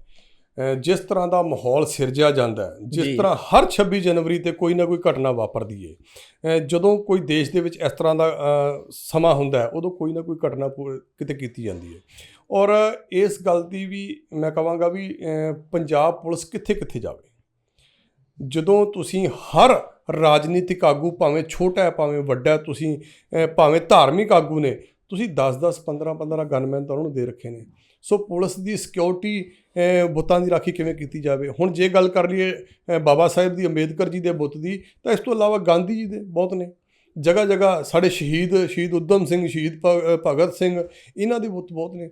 ਜਿਸ ਤਰ੍ਹਾਂ ਦਾ ਮਾਹੌਲ ਸਿਰਜਿਆ ਜਾਂਦਾ। ਜਿਸ ਤਰ੍ਹਾਂ ਹਰ 26 ਜਨਵਰੀ ਤੇ ਕੋਈ ਨਾ ਕੋਈ ਘਟਨਾ ਵਾਪਰਦੀ ਅਹ, ਜਦੋਂ ਕੋਈ ਦੇਸ਼ ਦੇ ਵਿੱਚ ਇਸ ਤਰ੍ਹਾਂ ਦਾ ਸਮਾਂ ਹੁੰਦਾ ਹੈ ਉਦੋਂ ਕੋਈ ਨਾ ਕੋਈ ਘਟਨਾ ਕਿਤੇ ਕੀਤੀ ਜਾਂਦੀ ਹੈ ਔਰ ਇਸ ਗੱਲ ਦੀ ਵੀ ਮੈਂ ਕਹਾਂਗਾ ਵੀ ਪੰਜਾਬ ਪੁਲਿਸ ਕਿੱਥੇ ਕਿੱਥੇ ਜਾਵੇ? ਜਦੋਂ ਤੁਸੀਂ ਹਰ ਰਾਜਨੀਤਿਕ ਆਗੂ ਭਾਵੇਂ ਛੋਟਾ ਹੈ ਭਾਵੇਂ ਵੱਡਾ ਹੈ, ਤੁਸੀਂ ਭਾਵੇਂ ਧਾਰਮਿਕ ਆਗੂ ਨੇ ਤੁਸੀਂ 10-10 15-15 ਗਨਮੈਨ ਤਾਂ ਉਹਨਾਂ ਨੂੰ ਦੇ ਰੱਖੇ ਨੇ। ਸੋ ਪੁਲਿਸ ਦੀ ਸਿਕਿਉਰਿਟੀ ਬੁੱਤਾਂ ਦੀ ਰਾਖੀ ਕਿਵੇਂ ਕੀਤੀ ਜਾਵੇ? ਹੁਣ ਜੇ ਗੱਲ ਕਰ ਲਈਏ ਬਾਬਾ ਸਾਹਿਬ ਦੀ, ਅੰਬੇਦਕਰ ਜੀ ਦੇ ਬੁੱਤ ਦੀ, ਤਾਂ ਇਸ ਤੋਂ ਇਲਾਵਾ ਗਾਂਧੀ ਜੀ ਦੇ ਬਹੁਤ ਨੇ। ਜਗ੍ਹਾ ਜਗ੍ਹਾ ਸਾਡੇ ਸ਼ਹੀਦ ਸ਼ਹੀਦ ਉਦਮ ਸਿੰਘ, ਸ਼ਹੀਦ ਭ- ਭਗਤ ਸਿੰਘ, ਇਹਨਾਂ ਦੇ ਬੁੱਤ ਬਹੁਤ ਨੇ।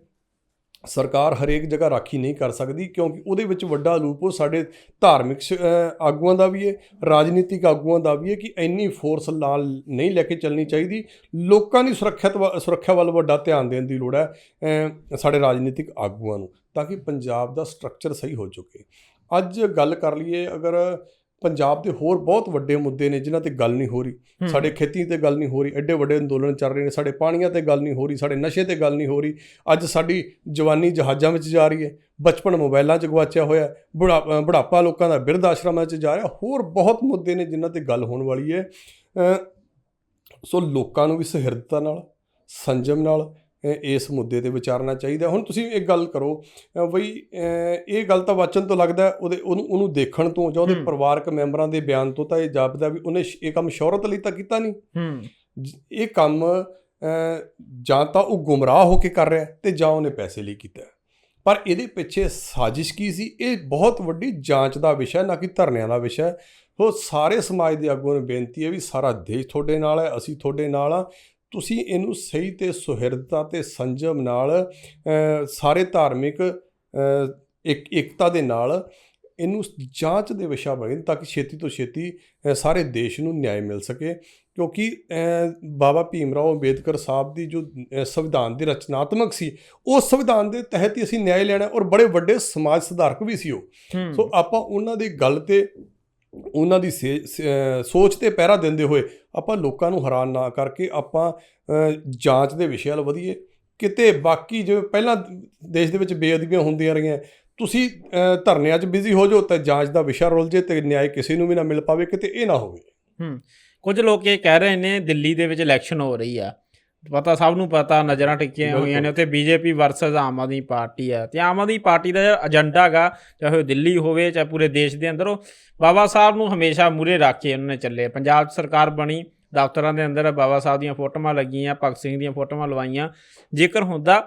ਸਰਕਾਰ ਹਰੇਕ ਜਗ੍ਹਾ ਰਾਖੀ ਨਹੀਂ ਕਰ ਸਕਦੀ ਕਿਉਂਕਿ ਉਹਦੇ ਵਿੱਚ ਵੱਡਾ ਲੂਪ ਉਹ ਸਾਡੇ ਧਾਰਮਿਕ ਸ- ਆਗੂਆਂ ਦਾ ਵੀ ਹੈ, ਰਾਜਨੀਤਿਕ ਆਗੂਆਂ ਦਾ ਵੀ ਹੈ ਕਿ ਇੰਨੀ ਫੋਰਸ ਨਾਲ ਨਹੀਂ ਲੈ ਕੇ ਚੱਲਣੀ ਚਾਹੀਦੀ। ਲੋਕਾਂ ਦੀ ਸੁਰੱਖਿਅਤ ਵ- ਸੁਰੱਖਿਆ ਵੱਲ ਵੱਡਾ ਧਿਆਨ ਦੇਣ ਦੀ ਲੋੜ ਹੈ ਸਾਡੇ ਰਾਜਨੀਤਿਕ ਆਗੂਆਂ ਨੂੰ ਤਾਂ ਕਿ ਪੰਜਾਬ ਦਾ ਸਟਰਕਚਰ ਸਹੀ ਹੋ ਚੁੱਕੇ। ਅੱਜ ਗੱਲ ਕਰ ਲਈਏ ਅਗਰ ਪੰਜਾਬ ਦੇ ਹੋਰ ਬਹੁਤ ਵੱਡੇ ਮੁੱਦੇ ਨੇ ਜਿਨ੍ਹਾਂ ਤੇ ਗੱਲ ਨਹੀਂ ਹੋ ਰਹੀ। ਸਾਡੇ ਖੇਤੀ ਤੇ ਗੱਲ ਨਹੀਂ ਹੋ ਰਹੀ ਐਡੇ ਵੱਡੇ ਅੰਦੋਲਨ ਚੱਲ ਰਹੇ ਨੇ ਸਾਡੇ ਪਾਣੀਆਂ ਤੇ ਗੱਲ ਨਹੀਂ ਹੋ ਰਹੀ ਸਾਡੇ ਨਸ਼ੇ ਤੇ ਗੱਲ ਨਹੀਂ ਹੋ ਰਹੀ। ਅੱਜ ਸਾਡੀ ਜਵਾਨੀ ਜਹਾਜ਼ਾਂ ਵਿੱਚ ਜਾ ਰਹੀ ਹੈ ਬਚਪਨ ਮੋਬਾਈਲਾਂ 'ਚ ਗਵਾਚਿਆ ਹੋਇਆ ਬੁਢਾਪਾ ਲੋਕਾਂ ਦਾ ਬਿਰਧ ਆਸ਼ਰਮਾਂ 'ਚ ਜਾ ਰਿਹਾ ਹੋਰ ਬਹੁਤ ਮੁੱਦੇ ਨੇ ਜਿਨ੍ਹਾਂ ਤੇ ਗੱਲ ਹੋਣ ਵਾਲੀ ਹੈ। ਸੋ ਲੋਕਾਂ ਨੂੰ ਵੀ ਸਹਿਰਦਤਾ ਨਾਲ ਸੰਜਮ ਨਾਲ ਇਸ ਮੁੱਦੇ ਤੇ ਵਿਚਾਰਨਾ ਚਾਹੀਦਾ ਹੁਣ ਤੁਸੀਂ ਇੱਕ ਗੱਲ ਕਰੋ ਬਈ ਇਹ ਗੱਲ ਤਾਂ ਵਾਚਨ ਤੋਂ ਲੱਗਦਾ ਉਹਦੇ ਉਹਨੂੰ ਉਹਨੂੰ ਦੇਖਣ ਤੋਂ ਜਾਂ ਉਹਦੇ। ਪਰਿਵਾਰਕ ਮੈਂਬਰਾਂ ਦੇ ਬਿਆਨ ਤੋਂ ਤਾਂ ਇਹ ਜਾਪਦਾ ਵੀ ਉਹਨੇ ਇਹ ਕੰਮ ਸ਼ੌਹਰਤ ਲਈ ਤਾਂ ਕੀਤਾ ਨਹੀਂ ਇਹ ਕੰਮ ਜਾਂ ਤਾਂ ਉਹ ਗੁੰਮਰਾਹ ਹੋ ਕੇ ਕਰ ਰਿਹਾ ਤੇ ਜਾਂ ਉਹਨੇ ਪੈਸੇ ਲਈ ਕੀਤਾ। ਪਰ ਇਹਦੇ ਪਿੱਛੇ ਸਾਜ਼ਿਸ਼ ਕੀ ਸੀ ਇਹ ਬਹੁਤ ਵੱਡੀ ਜਾਂਚ ਦਾ ਵਿਸ਼ਾ ਨਾ ਕਿ ਧਰਨਿਆਂ ਦਾ ਵਿਸ਼ਾ ਹੈ। ਸੋ ਸਾਰੇ ਸਮਾਜ ਦੇ ਆਗੂਆਂ ਨੂੰ ਬੇਨਤੀ ਹੈ ਵੀ ਸਾਰਾ ਦੇਸ਼ ਤੁਹਾਡੇ ਨਾਲ ਹੈ ਅਸੀਂ ਤੁਹਾਡੇ ਨਾਲ ਆ ਤੁਸੀਂ ਇਹਨੂੰ ਸਹੀ ਤੇ ਸੁਹਿਰਦਤਾ ਤੇ ਸੰਜਮ ਨਾਲ ਸਾਰੇ ਧਾਰਮਿਕ ਇੱਕ ਏਕਤਾ ਦੇ ਨਾਲ ਇਹਨੂੰ ਜਾਂਚ ਦੇ ਵਿਸ਼ਾ ਬਣੇ ਤਾਂ ਕਿ ਛੇਤੀ ਤੋਂ ਛੇਤੀ ਸਾਰੇ ਦੇਸ਼ ਨੂੰ ਨਿਆਂ ਮਿਲ ਸਕੇ। ਕਿਉਂਕਿ ਬਾਬਾ ਭੀਮ ਰਾਓ ਅੰਬੇਦਕਰ ਸਾਹਿਬ ਦੀ ਜੋ ਸੰਵਿਧਾਨ ਦੇ ਰਚਨਾਤਮਕ ਸੀ ਉਸ ਸੰਵਿਧਾਨ ਦੇ ਤਹਿਤ ਹੀ ਅਸੀਂ ਨਿਆਂ ਲੈਣਾ ਔਰ ਬੜੇ ਵੱਡੇ ਸਮਾਜ ਸੁਧਾਰਕ ਵੀ ਸੀ ਉਹ। ਸੋ ਆਪਾਂ ਉਹਨਾਂ ਦੀ ਗੱਲ ਤੇ ਉਹਨਾਂ ਦੀ ਸੋਚ ਤੇ ਪਹਿਰਾ ਦਿੰਦੇ ਹੋਏ ਆਪਾਂ ਲੋਕਾਂ ਨੂੰ ਹੈਰਾਨ ਨਾ ਕਰਕੇ ਆਪਾਂ ਜਾਂਚ ਦੇ ਵਿਸ਼ੇ ਵੱਲ ਵਧੀਏ। ਕਿਤੇ ਬਾਕੀ ਜਿਵੇਂ ਪਹਿਲਾਂ ਦੇਸ਼ ਦੇ ਵਿੱਚ ਬੇਅਦਬੀਆਂ ਹੁੰਦੀਆਂ ਰਹੀਆਂ, ਤੁਸੀਂ ਧਰਨਿਆਂ 'ਚ ਬਿਜ਼ੀ ਹੋ ਜਾਓ ਤਾਂ ਜਾਂਚ ਦਾ ਵਿਸ਼ਾ ਰੁੱਲ ਜੇ ਤੇ ਨਿਆਂ ਕਿਸੇ ਨੂੰ ਵੀ ਨਾ ਮਿਲ ਪਾਵੇ, ਕਿਤੇ ਇਹ ਨਾ ਹੋਵੇ। ਹੂੰ। ਕੁਝ ਲੋਕ ਇਹ ਕਹਿ ਰਹੇ ਨੇ, ਦਿੱਲੀ ਦੇ ਵਿੱਚ ਇਲੈਕਸ਼ਨ ਹੋ ਰਹੀ ਆ। ਪਤਾ ਸਭ ਨੂੰ ਪਤਾ ਨਜ਼ਰਾਂ ਟਿੱਕੀਆਂ ਹੋਈਆਂ ਨੇ। ਉੱਥੇ BJP versus Aam Aadmi party ਆ ਤੇ ਆਮ ਆਦਮੀ ਪਾਰਟੀ ਦਾ ਏਜੰਡਾ ਗਾ ਚਾਹੇ ਉਹ ਦਿੱਲੀ ਹੋਵੇ ਚਾਹੇ ਪੂਰੇ ਦੇਸ਼ ਦੇ ਅੰਦਰ ਉਹ ਬਾਬਾ ਸਾਹਿਬ ਨੂੰ ਹਮੇਸ਼ਾ ਮੂਰੇ ਰੱਖ ਕੇ ਉਹਨਾਂ ਨੇ ਚੱਲੇ। ਪੰਜਾਬ ਸਰਕਾਰ ਬਣੀ ਦਫ਼ਤਰਾਂ ਦੇ ਅੰਦਰ ਬਾਬਾ ਸਾਹਿਬ ਦੀਆਂ ਫੋਟੋਆਂ ਲੱਗੀਆਂ ਭਗਤ ਸਿੰਘ ਦੀਆਂ ਫੋਟੋਆਂ ਲਵਾਈਆਂ। ਜੇਕਰ ਹੁੰਦਾ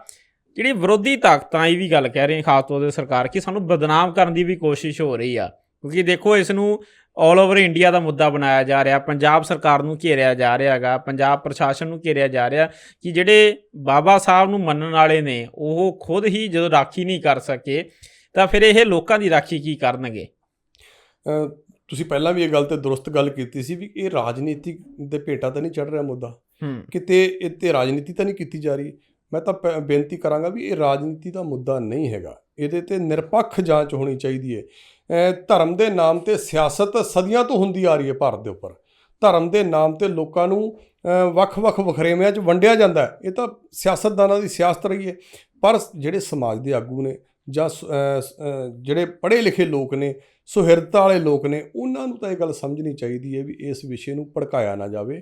ਜਿਹੜੀ ਵਿਰੋਧੀ ਤਾਕਤਾਂ ਇਹ ਵੀ ਗੱਲ ਕਹਿ ਰਹੀਆਂ ਖਾਸ ਤੌਰ ਤੇ ਸਰਕਾਰ ਕਿ ਸਾਨੂੰ ਬਦਨਾਮ ਕਰਨ ਦੀ ਵੀ ਕੋਸ਼ਿਸ਼ ਹੋ ਰਹੀ ਆ। ਕਿਉਂਕਿ ਦੇਖੋ ਇਸ ਨੂੰ ਆਲ ਓਵਰ ਇੰਡੀਆ ਦਾ ਮੁੱਦਾ ਬਣਾਇਆ ਜਾ ਰਿਹਾ ਪੰਜਾਬ ਸਰਕਾਰ ਨੂੰ ਘੇਰਿਆ ਜਾ ਰਿਹਾ ਹੈਗਾ ਪੰਜਾਬ ਪ੍ਰਸ਼ਾਸਨ ਨੂੰ ਘੇਰਿਆ ਜਾ ਰਿਹਾ ਕਿ ਜਿਹੜੇ ਬਾਬਾ ਸਾਹਿਬ ਨੂੰ ਮੰਨਣ ਵਾਲੇ ਨੇ ਉਹ ਖੁਦ ਹੀ ਜਦੋਂ ਰਾਖੀ ਨਹੀਂ ਕਰ ਸਕੇ ਤਾਂ ਫਿਰ ਇਹ ਲੋਕਾਂ ਦੀ ਰਾਖੀ ਕੀ ਕਰਨਗੇ? ਤੁਸੀਂ ਪਹਿਲਾਂ ਵੀ ਇਹ ਗੱਲ ਤੇ ਦਰੁਸਤ ਗੱਲ ਕੀਤੀ ਸੀ ਵੀ ਇਹ ਰਾਜਨੀਤਿਕ ਦੇ ਭੇਟਾ ਤਾਂ ਨਹੀਂ ਚੜ ਰਿਹਾ ਮੁੱਦਾ। ਕਿਤੇ ਇਹ ਤੇ ਰਾਜਨੀਤੀ ਤਾਂ ਨਹੀਂ ਕੀਤੀ ਜਾ ਰਹੀ। ਮੈਂ ਤਾਂ ਬੇਨਤੀ ਕਰਾਂਗਾ ਵੀ ਇਹ ਰਾਜਨੀਤੀ ਦਾ ਮੁੱਦਾ ਨਹੀਂ ਹੈਗਾ। ਇਹਦੇ ਤੇ ਨਿਰਪੱਖ ਜਾਂਚ ਹੋਣੀ ਚਾਹੀਦੀ ਹੈ। ਧਰਮ ਦੇ ਨਾਮ ਤੇ ਸਿਆਸਤ ਸਦੀਆਂ ਤੋਂ ਹੁੰਦੀ ਆ ਰਹੀ ਹੈ ਭਾਰਤ ਦੇ ਉੱਪਰ। ਧਰਮ ਦੇ ਨਾਮ ਤੇ ਲੋਕਾਂ ਨੂੰ ਵੱਖ-ਵੱਖ ਵਖਰੇਵਿਆਂ 'ਚ ਵੰਡਿਆ ਜਾਂਦਾ ਹੈ। ਇਹ ਤਾਂ ਸਿਆਸਤਦਾਨਾਂ ਦੀ ਸਿਆਸਤ ਰਹੀ ਹੈ। ਪਰ ਜਿਹੜੇ ਸਮਾਜ ਦੇ ਆਗੂ ਨੇ ਜਾਂ ਸ- ਜਿਹੜੇ ਪੜ੍ਹੇ ਲਿਖੇ ਲੋਕ ਨੇ, ਸੁਹਿਰਦਤਾ ਵਾਲੇ ਲੋਕ ਨੇ, ਉਹਨਾਂ ਨੂੰ ਤਾਂ ਇਹ ਗੱਲ ਸਮਝਣੀ ਚਾਹੀਦੀ ਹੈ ਵੀ ਇਸ ਵਿਸ਼ੇ ਨੂੰ ਭੜਕਾਇਆ ਨਾ ਜਾਵੇ।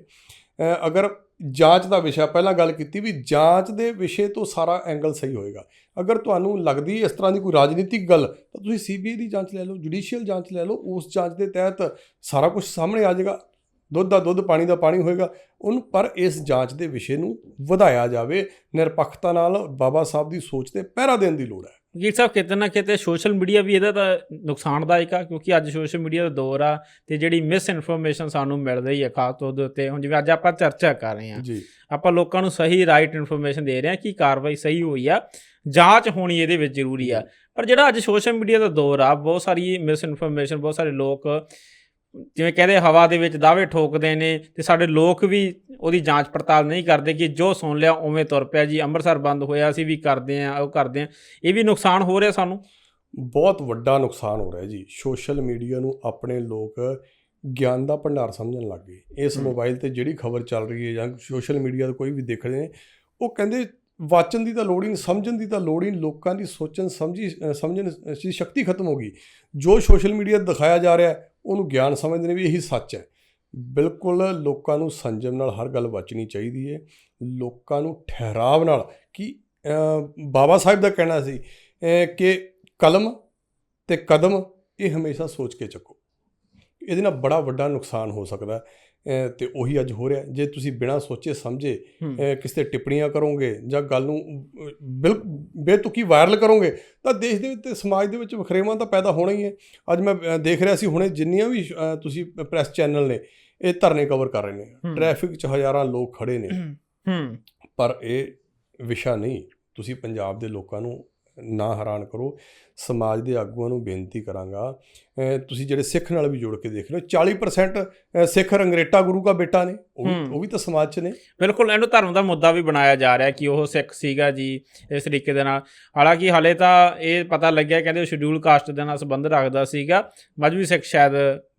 ਅਗਰ ਜਾਂਚ ਦਾ ਵਿਸ਼ਾ ਪਹਿਲਾਂ ਗੱਲ ਕੀਤੀ ਵੀ ਜਾਂਚ ਦੇ ਵਿਸ਼ੇ ਤੋਂ ਸਾਰਾ ਐਂਗਲ ਸਹੀ ਹੋਏਗਾ। ਅਗਰ ਤੁਹਾਨੂੰ ਲੱਗਦੀ ਇਸ ਤਰ੍ਹਾਂ ਦੀ ਕੋਈ ਰਾਜਨੀਤਿਕ ਗੱਲ, ਤਾਂ ਤੁਸੀਂ ਸੀਬੀਆਈ ਦੀ ਜਾਂਚ ਲੈ ਲਓ ਜੁਡੀਸ਼ੀਅਲ ਜਾਂਚ ਲੈ ਲਓ, ਉਸ ਜਾਂਚ ਦੇ ਤਹਿਤ ਸਾਰਾ ਕੁਝ ਸਾਹਮਣੇ ਆ ਜਾਏਗਾ, ਦੁੱਧ ਦਾ ਦੁੱਧ, ਪਾਣੀ ਦਾ ਪਾਣੀ ਹੋਏਗਾ, ਉਹਨੂੰ ਪਰ ਇਸ ਜਾਂਚ ਦੇ ਵਿਸ਼ੇ ਨੂੰ ਵਧਾਇਆ ਜਾਵੇ, ਨਿਰਪੱਖਤਾ ਨਾਲ ਬਾਬਾ ਸਾਹਿਬ ਦੀ ਸੋਚ ਤੇ ਪਹਿਰਾ ਦੇਣ ਦੀ ਲੋੜ ਹੈ। ਵਕੀਲ ਸਾਹਿਬ ਕਿਤੇ ਨਾ ਕਿਤੇ ਸੋਸ਼ਲ ਮੀਡੀਆ ਵੀ ਇਹਦਾ ਤਾਂ ਨੁਕਸਾਨਦਾਇਕ ਆ ਕਿਉਂਕਿ ਅੱਜ ਸੋਸ਼ਲ ਮੀਡੀਆ ਦਾ ਦੌਰ ਆ ਤੇ ਜਿਹੜੀ ਮਿਸ ਇਨਫੋਰਮੇਸ਼ਨ ਸਾਨੂੰ ਮਿਲ ਰਹੀ ਹੈ ਖਾਸ ਤੌਰ ਦੇ ਉੱਤੇ ਹੁਣ ਜਿਵੇਂ ਅੱਜ ਆਪਾਂ ਚਰਚਾ ਕਰ ਰਹੇ ਜੀ ਆਪਾਂ ਲੋਕਾਂ ਨੂੰ ਸਹੀ ਰਾਈਟ ਇਨਫੋਰਮੇਸ਼ਨ ਦੇ ਰਹੇ ਹਾਂ ਕਿ ਕਾਰਵਾਈ ਸਹੀ ਹੋਈ ਆ ਜਾਂਚ ਹੋਣੀ ਇਹਦੇ ਵਿੱਚ ਜ਼ਰੂਰੀ ਆ ਪਰ ਜਿਹੜਾ ਅੱਜ ਸੋਸ਼ਲ ਮੀਡੀਆ ਦਾ ਦੌਰ ਆ ਬਹੁਤ ਸਾਰੀ ਮਿਸ ਇਨਫੋਰਮੇਸ਼ਨ ਬਹੁਤ ਸਾਰੇ ਲੋਕ ਜਿਵੇਂ ਕਹਿੰਦੇ ਹਵਾ ਦੇ ਵਿੱਚ ਦਾਅਵੇ ਠੋਕਦੇ ਨੇ ਤੇ ਸਾਡੇ ਲੋਕ ਵੀ ਉਹਦੀ ਜਾਂਚ ਪੜਤਾਲ ਨਹੀਂ ਕਰਦੇ ਕਿ ਜੋ ਸੁਣ ਲਿਆ ਉਵੇਂ ਤੁਰ ਪਿਆ ਜੀ ਅੰਮ੍ਰਿਤਸਰ ਬੰਦ ਹੋਇਆ ਅਸੀਂ ਵੀ ਕਰਦੇ ਆ ਉਹ ਕਰਦੇ ਆ ਇਹ ਵੀ ਨੁਕਸਾਨ ਹੋ ਰਿਹਾ ਸਾਨੂੰ? ਬਹੁਤ ਵੱਡਾ ਨੁਕਸਾਨ ਹੋ ਰਿਹਾ ਜੀ। ਸੋਸ਼ਲ ਮੀਡੀਆ ਨੂੰ ਆਪਣੇ ਲੋਕ ਗਿਆਨ ਦਾ ਭੰਡਾਰ ਸਮਝਣ ਲੱਗ ਗਏ। ਇਸ। ਮੋਬਾਈਲ ਤੇ ਜਿਹੜੀ ਖਬਰ ਚੱਲ ਰਹੀ ਹੈ ਜਾਂ ਸੋਸ਼ਲ ਮੀਡੀਆ ਤੇ ਕੋਈ ਵੀ ਦੇਖ ਰਹੇ ਨੇ ਉਹ ਕਹਿੰਦੇ ਵਾਚਨ ਦੀ ਤਾਂ ਲੋੜ ਹੀ ਨਹੀਂ ਸਮਝਣ ਦੀ ਤਾਂ ਲੋੜ ਹੀ ਨਹੀਂ ਲੋਕਾਂ ਦੀ ਸੋਚਣ ਸਮਝੀ ਸਮਝਣ ਦੀ ਸ਼ਕਤੀ ਖਤਮ ਹੋ ਗਈ। ਜੋ ਸੋਸ਼ਲ ਮੀਡੀਆ ਦਿਖਾਇਆ ਜਾ ਰਿਹਾ ਉਹਨੂੰ ਗਿਆਨ ਸਮਝਦੇ ਨੇ ਵੀ ਇਹੀ ਸੱਚ ਹੈ। ਬਿਲਕੁਲ ਲੋਕਾਂ ਨੂੰ ਸੰਜਮ ਨਾਲ ਹਰ ਗੱਲ ਬਚਣੀ ਚਾਹੀਦੀ ਹੈ। ਲੋਕਾਂ ਨੂੰ ਠਹਿਰਾਵ ਨਾਲ ਕਿ ਬਾਬਾ ਸਾਹਿਬ ਦਾ ਕਹਿਣਾ ਸੀ ਕਿ ਕਲਮ ਤੇ ਕਦਮ ਇਹ ਹਮੇਸ਼ਾ ਸੋਚ ਕੇ ਚੱਕੋ। ਇਹਦੇ ਨਾਲ ਬੜਾ ਵੱਡਾ ਨੁਕਸਾਨ ਹੋ ਸਕਦਾ ਹੈ। ਤੇ ਉਹੀ ਅੱਜ ਹੋ ਰਿਹਾ। ਜੇ ਤੁਸੀਂ ਬਿਨਾਂ ਸੋਚੇ ਸਮਝੇ ਕਿਸੇ ਤੇ ਟਿੱਪਣੀਆਂ ਕਰੋਗੇ ਜਾਂ ਗੱਲ ਨੂੰ ਅ, ਬਿਲ ਬੇਤੁਕੀ ਵਾਇਰਲ ਕਰੋਗੇ ਤਾਂ ਦੇਸ਼ ਦੇ ਵਿੱਚ ਤੇ ਸਮਾਜ ਦੇ ਵਿੱਚ ਵਖਰੇਵਾਂ ਤਾਂ ਪੈਦਾ ਹੋਣਾ ਹੀ ਹੈ। ਅੱਜ ਮੈਂ ਦੇਖ ਰਿਹਾ ਸੀ ਹੁਣੇ ਜਿੰਨੀਆਂ ਵੀ ਤੁਸੀਂ ਪ੍ਰੈਸ ਚੈਨਲ ਨੇ ਇਹ ਧਰਨੇ ਕਵਰ ਕਰ ਰਹੇ ਨੇ। ਟ੍ਰੈਫਿਕ 'ਚ ਹਜ਼ਾਰਾਂ ਲੋਕ ਖੜੇ ਨੇ। ਪਰ ਇਹ ਵਿਸ਼ਾ ਨਹੀਂ। ਤੁਸੀਂ ਪੰਜਾਬ ਦੇ ਲੋਕਾਂ ਨੂੰ ਨਾ ਹੈਰਾਨ ਕਰੋ। ਸਮਾਜ ਦੇ ਆਗੂਆਂ ਨੂੰ ਬੇਨਤੀ ਕਰਾਂਗਾ। ਤੁਸੀਂ ਜਿਹੜੇ ਸਿੱਖ ਨਾਲ ਵੀ ਜੁੜ ਕੇ ਦੇਖ ਹੋ 40% ਅਹ ਸਿੱਖ ਰੰਗਰੇਟਾ ਗੁਰੂ ਦਾ ਬੇਟਾ ਨੇ। ਉਹ ਵੀ ਹੂੰ। ਉਹ ਵੀ ਤਾਂ ਸਮਾਜ 'ਚ ਨੇ। ਬਿਲਕੁਲ ਇਹਨੂੰ ਧਰਮ ਦਾ ਮੁੱਦਾ ਵੀ ਬਣਾਇਆ ਜਾ ਰਿਹਾ ਕਿ ਉਹ ਸਿੱਖ ਸੀਗਾ ਜੀ ਇਸ ਤਰੀਕੇ ਦੇ ਨਾਲ। ਹਾਲਾਂਕਿ ਹਾਲੇ ਤਾਂ ਇਹ ਪਤਾ ਲੱਗਿਆ ਕਹਿੰਦੇ ਉਹ ਸ਼ਡਿਊਲ ਕਾਸਟ ਦੇ ਨਾਲ ਸੰਬੰਧ ਰੱਖਦਾ ਸੀਗਾ। ਮਜਬੀ ਸਿੱਖ ਸ਼ਾਇਦ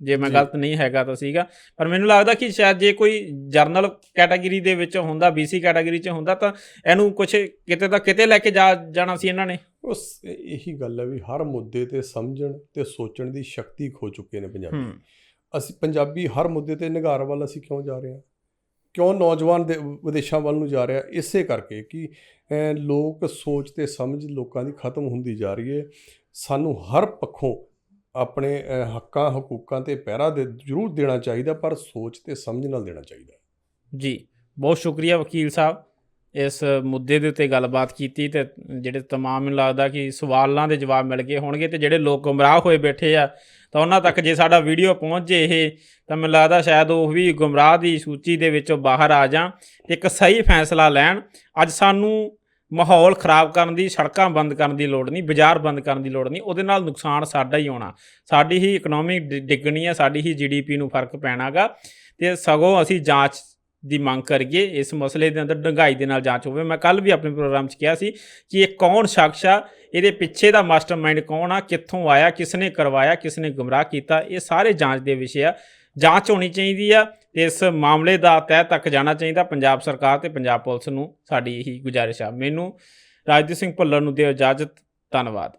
ਜੇ ਮੈਂ। ਗਲਤ ਨਹੀਂ ਹੈਗਾ ਤਾਂ ਸੀਗਾ। ਪਰ ਮੈਨੂੰ ਲੱਗਦਾ ਕਿ ਸ਼ਾਇਦ ਜੇ ਕੋਈ ਜਰਨਲ ਕੈਟਾਗਰੀ ਦੇ ਵਿੱਚ ਹੁੰਦਾ BC ਕੈਟਾਗਰੀ 'ਚ ਹੁੰਦਾ ਤਾਂ ਇਹਨੂੰ ਕੁਝ ਕਿਤੇ ਤਾਂ ਕਿਤੇ ਲੈ ਕੇ ਜਾ ਜਾਣਾ ਸੀ ਇਹਨਾਂ ਨੇ। ਉਸ ਇਹੀ ਗੱਲ ਹੈ ਵੀ ਹਰ ਮੁੱਦੇ ਤੇ ਸਮਝਣ ਤੇ ਸੋਚਣ ਦੀ ਸ਼ਕਤੀ ਖੋ ਚੁੱਕੇ ਨੇ ਪੰਜਾਬੀ। ਅਸੀਂ ਪੰਜਾਬੀ ਹਰ ਮੁੱਦੇ ਤੇ ਨਿਗਾਰ ਵੱਲ ਅਸੀਂ ਕਿਉਂ ਜਾ ਰਹੇ ਹਾਂ? ਕਿਉਂ ਨੌਜਵਾਨ ਦੇ ਵਿਦੇਸ਼ਾਂ ਵੱਲ ਨੂੰ ਜਾ ਰਿਹਾ ਇਸੇ ਕਰਕੇ ਕਿ ਲੋਕ ਸੋਚ ਤੇ ਸਮਝ ਲੋਕਾਂ ਦੀ ਖਤਮ ਹੁੰਦੀ ਜਾ ਰਹੀ ਹੈ। ਸਾਨੂੰ ਹਰ ਪੱਖੋਂ ਆਪਣੇ ਹੱਕਾਂ ਹਕੂਕਾਂ ਤੇ ਪਹਿਰਾ ਦੇ ਜ਼ਰੂਰ ਦੇਣਾ ਚਾਹੀਦਾ ਪਰ ਸੋਚ ਤੇ ਸਮਝ ਨਾਲ ਦੇਣਾ ਚਾਹੀਦਾ ਜੀ ਬਹੁਤ ਸ਼ੁਕਰੀਆ ਵਕੀਲ ਸਾਹਿਬ। ਇਸ ਮੁੱਦੇ ਦੇ ਉੱਤੇ ਗੱਲਬਾਤ ਕੀਤੀ ਤੇ ਜਿਹੜੇ ਤਮਾਮ ਮੈਨੂੰ ਲੱਗਦਾ ਕਿ ਸਵਾਲਾਂ ਦੇ ਜਵਾਬ ਮਿਲ ਗਏ ਹੋਣਗੇ ਤੇ ਜਿਹੜੇ ਲੋਕ ਗੁੰਮਰਾਹ ਹੋਏ ਬੈਠੇ ਆ, ਤਾਂ ਉਹਨਾਂ ਤੱਕ ਜੇ ਸਾਡਾ ਵੀਡੀਓ ਪਹੁੰਚ ਜੇ ਇਹ, ਤਾਂ ਮੈਨੂੰ ਲੱਗਦਾ ਸ਼ਾਇਦ ਉਹ ਵੀ ਗੁੰਮਰਾਹ ਦੀ ਸੂਚੀ ਦੇ ਵਿੱਚੋਂ ਬਾਹਰ ਆ ਜਾਣ ਤੇ ਇੱਕ ਸਹੀ ਫੈਸਲਾ ਲੈਣ। ਅੱਜ ਸਾਨੂੰ ਮਾਹੌਲ ਖਰਾਬ ਕਰਨ ਦੀ, ਸੜਕਾਂ ਬੰਦ ਕਰਨ ਦੀ ਲੋੜ ਨਹੀਂ, ਬਾਜ਼ਾਰ ਬੰਦ ਕਰਨ ਦੀ ਲੋੜ ਨਹੀਂ, ਉਹਦੇ ਨਾਲ ਨੁਕਸਾਨ ਸਾਡਾ ਹੀ ਹੋਣਾ। ਸਾਡੀ ਹੀ ਇਕਨੋਮੀ ਡਿੱਗਣੀ ਆ, ਸਾਡੀ ਹੀ ਜੀਡੀਪੀ ਨੂੰ ਫ਼ਰਕ ਪੈਣਾਗਾ ਤੇ ਸਗੋਂ ਅਸੀਂ ਜਾਂਚ ਦੀ ਮੰਗ ਕਰੀਏ, ਇਸ ਮਸਲੇ ਦੇ ਅੰਦਰ ਡੰਗਾਈ ਦੇ ਨਾਲ ਜਾਂਚ ਹੋਵੇ। ਮੈਂ ਕੱਲ ਵੀ ਆਪਣੇ ਪ੍ਰੋਗਰਾਮ 'ਚ ਕਿਹਾ ਸੀ ਕਿ ਇਹ ਕੌਣ ਸ਼ਖਸ ਆ, ਇਹਦੇ ਪਿੱਛੇ ਦਾ ਮਾਸਟਰਮਾਈਂਡ ਕੌਣ ਆ, ਕਿੱਥੋਂ ਆਇਆ, ਕਿਸਨੇ ਕਰਵਾਇਆ, ਕਿਸਨੇ ਗੁੰਮਰਾਹ ਕੀਤਾ, ਇਹ ਸਾਰੇ ਜਾਂਚ ਦੇ ਵਿਸ਼ੇ ਆ। ਜਾਂਚ ਹੋਣੀ ਚਾਹੀਦੀ ਆ ਤੇ ਇਸ ਮਾਮਲੇ ਦਾ ਤਹਿ ਤੱਕ ਜਾਣਾ ਚਾਹੀਦਾ ਪੰਜਾਬ ਸਰਕਾਰ ਤੇ ਪੰਜਾਬ ਪੁਲਿਸ ਨੂੰ, ਸਾਡੀ ਇਹੀ ਗੁਜ਼ਾਰਿਸ਼ ਆ। ਮੈਨੂੰ ਰਾਜਦੀਪ ਸਿੰਘ ਭੁੱਲਰ ਨੂੰ ਦਿਓ ਇਜਾਜ਼ਤ। ਧੰਨਵਾਦ।